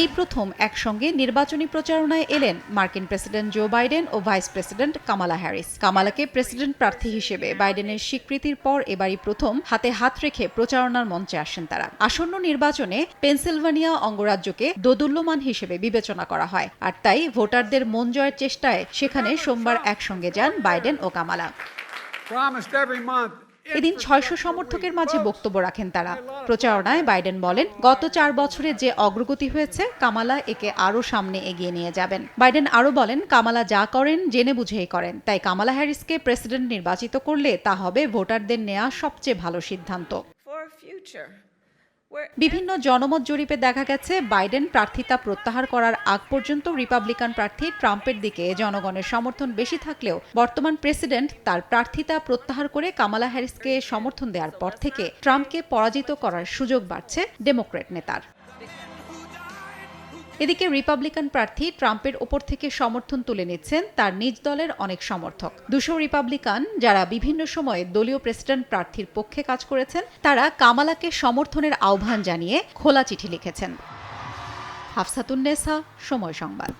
এই প্রথম একসঙ্গে নির্বাচনী প্রচারণায় এলেন মার্কিন প্রেসিডেন্ট জো বাইডেন ও ভাইস প্রেসিডেন্ট কামালা হ্যারিস কামালাকে প্রেসিডেন্ট প্রার্থী হিসেবে বাইডেনের স্বীকৃতির পর এবারই প্রথম হাতে হাত রেখে প্রচারণার মঞ্চে আসেন তারা আসন্ন নির্বাচনে পেনসিলভানিয়া অঙ্গরাজ্যকে দোদুল্যমান হিসেবে বিবেচনা করা হয় আর তাই ভোটারদের মন জয়ের চেষ্টায় সেখানে সোমবার একসঙ্গে যান বাইডেন ও কামালা. এদিন ছয়শো সমর্থকের মাঝে বক্তব্য রাখেন তারা। প্রচারণায় বাইডেন বলেন, গত চার বছরে যে অগ্রগতি হয়েছে, কামালা একে আরও সামনে এগিয়ে নিয়ে যাবেন। বাইডেন আরও বলেন, কামালা যা করেন, জেনে বুঝেই করেন। তাই কামালা হ্যারিসকে প্রেসিডেন্ট নির্বাচিত করলে তা হবে ভোটারদের নেয়া সবচেয়ে ভালো সিদ্ধান্ত। বিভিন্ন জনমত জরিপে দেখা গেছে, বাইডেন প্রার্থিতা প্রত্যাহার করার আগ পর্যন্ত রিপাবলিকান প্রার্থী ট্রাম্পের দিকে জনগণের সমর্থন বেশি থাকলেও বর্তমান প্রেসিডেন্ট তার প্রার্থিতা প্রত্যাহার করে কামালা হ্যারিসকে সমর্থন দেওয়ার পর থেকে ট্রাম্পকে পরাজিত করার সুযোগ বাড়ছে ডেমোক্রেট নেতার। এদিকে রিপাবলিকান প্রার্থী ট্রাম্পের ওপর থেকে সমর্থন তুলে নিচ্ছেন তার নিজ দলের অনেক সমর্থক। দুশো রিপাবলিকান যারা বিভিন্ন সময়ে দলীয় প্রেসিডেন্ট প্রার্থীর পক্ষে কাজ করেছেন, তারা কামালাকে সমর্থনের আহ্বান জানিয়ে খোলা চিঠি লিখেছেন। হাফসাতুন্নেসা সময় সংবাদ।